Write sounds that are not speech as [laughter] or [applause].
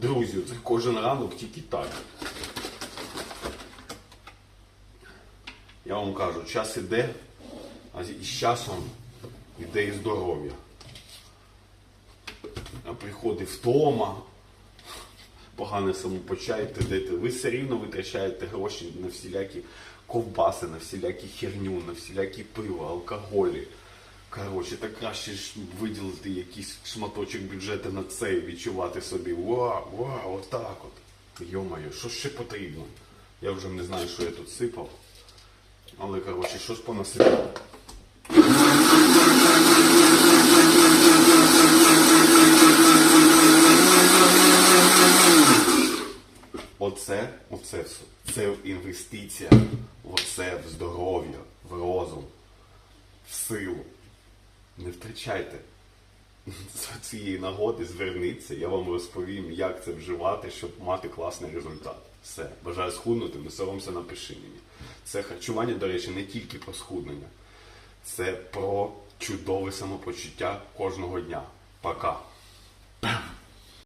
Друзі, це кожен ранок тільки так. Я вам кажу, час іде, а з часом іде і здоров'я. А приходить втома, погане самопочуття, де ви все рівно витрачаєте гроші на всілякі ковбаси, на всілякі херню, на всілякі пиво, алкоголі. Коротше, так краще ж виділити якийсь шматочок бюджету на це і відчувати собі вау, вау, отак от. Йомаю, що ще потрібно? Я вже не знаю, що я тут сипав. Але коротше, що ж понасипав? Оце, оце все. Це інвестиція. Оце в здоров'я, в розум, в силу. Не втрачайте. [laughs] Цієї нагоди зверніться, я вам розповім, як це вживати, щоб мати класний результат. Все. Бажаю схуднути, не соромся, напиши мені. Це харчування, до речі, не тільки про схуднення. Це про чудове самопочуття кожного дня. Пока.